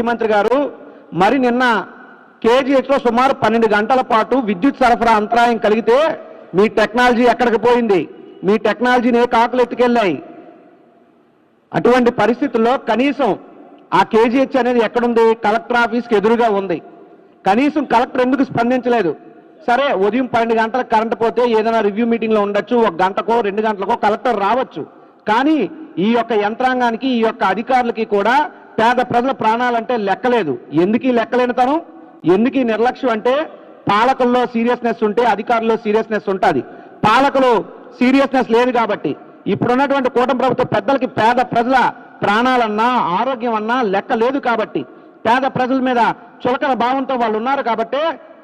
ముఖ్యమంత్రి గారు మరి నిన్న కేజీహెచ్లో సుమారు పన్నెండు గంటల పాటు విద్యుత్ సరఫరా అంతరాయం కలిగితే మీ టెక్నాలజీ ఎక్కడికి పోయింది? మీ టెక్నాలజీని ఏ కాకులు ఎత్తుకెళ్ళాయి? అటువంటి పరిస్థితుల్లో కనీసం ఆ కేజీహెచ్ అనేది ఎక్కడుంది? కలెక్టర్ ఆఫీస్కి ఎదురుగా ఉంది. కనీసం కలెక్టర్ ఎందుకు స్పందించలేదు? సరే ఉదయం పన్నెండు గంటలకు కరెంట్ పోతే ఏదైనా రివ్యూ మీటింగ్లో ఉండొచ్చు ఒక గంటకో రెండు గంటలకో కలెక్టర్ రావచ్చు. కానీ ఈ యొక్క యంత్రాంగానికి ఈ యొక్క అధికారులకి కూడా పేద ప్రజల ప్రాణాలంటే లెక్కలేదు. ఎందుకీ లెక్కలేనితనం ఎందుకీ నిర్లక్ష్యం అంటే పాలకుల్లో సీరియస్నెస్ ఉంటే అధికారుల్లో సీరియస్నెస్ ఉంటుంది. పాలకులు సీరియస్నెస్ లేదు కాబట్టి ఇప్పుడున్నటువంటి కూటమి ప్రభుత్వ పెద్దలకి పేద ప్రజల ప్రాణాలన్నా ఆరోగ్యం అన్నా లెక్క లేదు కాబట్టి పేద ప్రజల మీద చులకన భావంతో వాళ్ళు ఉన్నారు కాబట్టి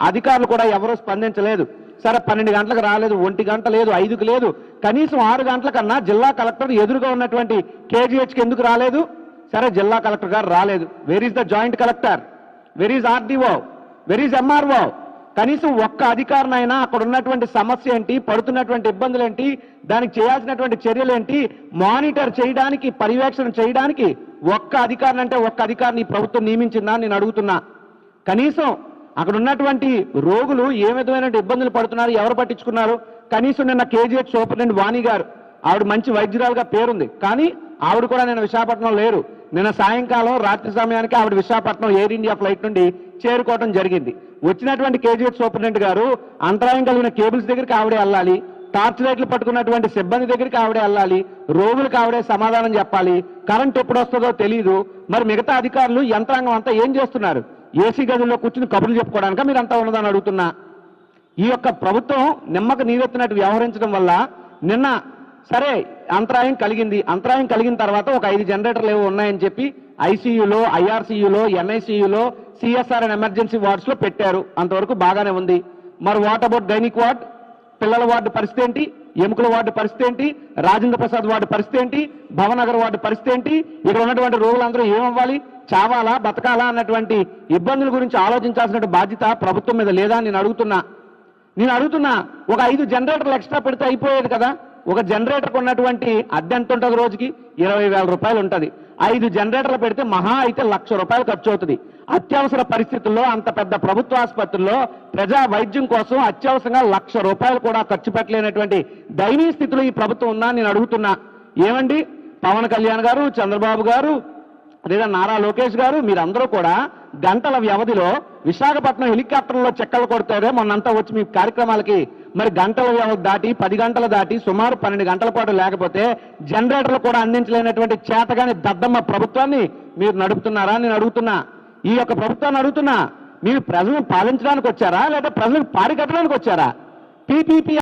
అధికారులు కూడా ఎవరూ స్పందించలేదు. సరే పన్నెండు గంటలకు రాలేదు ఒంటి గంట లేదు ఐదుకు లేదు కనీసం ఆరు గంటల కన్నా జిల్లా కలెక్టర్ ఎదురుగా ఉన్నటువంటి కేజీహెచ్కి ఎందుకు రాలేదు? సరే జిల్లా కలెక్టర్ గారు రాలేదు. Where is the joint collector where is RDO where is MRO కనీసం ఒక్క అధికారినైనా అక్కడ ఉన్నటువంటి సమస్య ఏంటి పడుతున్నటువంటి ఇబ్బందులు ఏంటి దానికి చేయాల్సినటువంటి చర్యలు ఏంటి మానిటర్ చేయడానికి పర్యవేక్షణ చేయడానికి ఒక్క అధికారిని అంటే ఒక్క అధికారిని ఈ ప్రభుత్వం నియమించిందా నేను అడుగుతున్నా. కనీసం అక్కడ ఉన్నటువంటి రోగులు ఏ విధమైన ఇబ్బందులు పడుతున్నారు ఎవరు పట్టించుకున్నారు? కనీసం నిన్న కేజీహెచ్ సూపరింటెండెంట్ వాణి గారు ఆవిడ మంచి వైద్యురాలుగా పేరుంది. కానీ ఆవిడ కూడా నేను విశాఖపట్నం లేరు. నిన్న సాయంకాలం రాత్రి సమయానికి ఆవిడ విశాఖపట్నం ఎయిర్ ఇండియా ఫ్లైట్ నుండి చేరుకోవడం జరిగింది. వచ్చినటువంటి కేజీహెచ్ సూపరింటెండెంట్ గారు అంతరాయం కలిగిన కేబుల్స్ దగ్గరికి ఆవిడే వెళ్ళాలి టార్చ్ లైట్లు పట్టుకున్నటువంటి సిబ్బంది దగ్గరికి ఆవిడే వెళ్ళాలి రోగులకు ఆవిడే సమాధానం చెప్పాలి కరెంట్ ఎప్పుడు వస్తుందో తెలియదు మరి మిగతా అధికారులు యంత్రాంగం అంతా ఏం చేస్తున్నారు? ఏసీ గదుల్లో కూర్చుని కబుర్లు చెప్పుకోవడానిక మీరు అంతా ఉన్నదని అడుగుతున్నా. ఈ యొక్క ప్రభుత్వం నిమ్మక నీరెత్తినట్టు వ్యవహరించడం వల్ల నిన్న సరే అంతరాయం కలిగింది. అంతరాయం కలిగిన తర్వాత ఒక ఐదు జనరేటర్లు ఏవో ఉన్నాయని చెప్పి ఐసీయూలో ఐఆర్సీయూలో ఎన్ఐసీయూలో సిఎస్ఆర్ అండ్ ఎమర్జెన్సీ వార్డ్స్లో పెట్టారు. అంతవరకు బాగానే ఉంది. మరి వాట్ అబౌట్ గైనిక్ వార్డ్? పిల్లల వార్డు పరిస్థితి ఏంటి? ఎముకల వార్డు పరిస్థితి ఏంటి? రాజేంద్ర ప్రసాద్ వార్డు పరిస్థితి ఏంటి? భవనగర్ వార్డు పరిస్థితి ఏంటి? ఇక్కడ ఉన్నటువంటి రోగులందరూ ఏమవ్వాలి? చావాలా? బతకాలా? అన్నటువంటి ఇబ్బందుల గురించి ఆలోచించాల్సిన బాధ్యత ప్రభుత్వం మీద లేదా నేను అడుగుతున్నా. నేను అడుగుతున్నా ఒక ఐదు జనరేటర్లు ఎక్స్ట్రా పెడితే అయిపోయేది కదా? ఒక జనరేటర్కి ఉన్నటువంటి అద్దె ఎంత ఉంటుంది రోజుకి? ఇరవై వేల రూపాయలు ఉంటుంది. ఐదు జనరేటర్లు పెడితే మహా అయితే లక్ష రూపాయలు ఖర్చు అవుతుంది. అత్యవసర పరిస్థితుల్లో అంత పెద్ద ప్రభుత్వ ఆసుపత్రుల్లో ప్రజా వైద్యం కోసం అత్యవసరంగా లక్ష రూపాయలు కూడా ఖర్చు పెట్టలేనటువంటి దయనీయ స్థితిలో ఈ ప్రభుత్వం ఉందా నేను అడుగుతున్నా. ఏమండి? పవన్ కళ్యాణ్ గారు చంద్రబాబు గారు లేదా నారా లోకేష్ గారు మీరందరూ కూడా గంటల వ్యవధిలో విశాఖపట్నం హెలికాప్టర్లో చెక్కలు కొడతారే మొన్నంతా వచ్చి మీ కార్యక్రమాలకి మరి గంటల వ్యవధి దాటి పది గంటలు దాటి సుమారు పన్నెండు గంటల పాటు లేకపోతే జనరేటర్లు కూడా అందించలేనటువంటి చేతగాని దద్దమ్మ ప్రభుత్వాన్ని మీరు నడుపుతున్నారా నేను అడుగుతున్నా. ఈ యొక్క ప్రభుత్వాన్ని అడుగుతున్నా. మీరు ప్రజలను పాలించడానికి వచ్చారా? లేదా ప్రజలకు పారికట్టడానికి వచ్చారా? పీపీపీ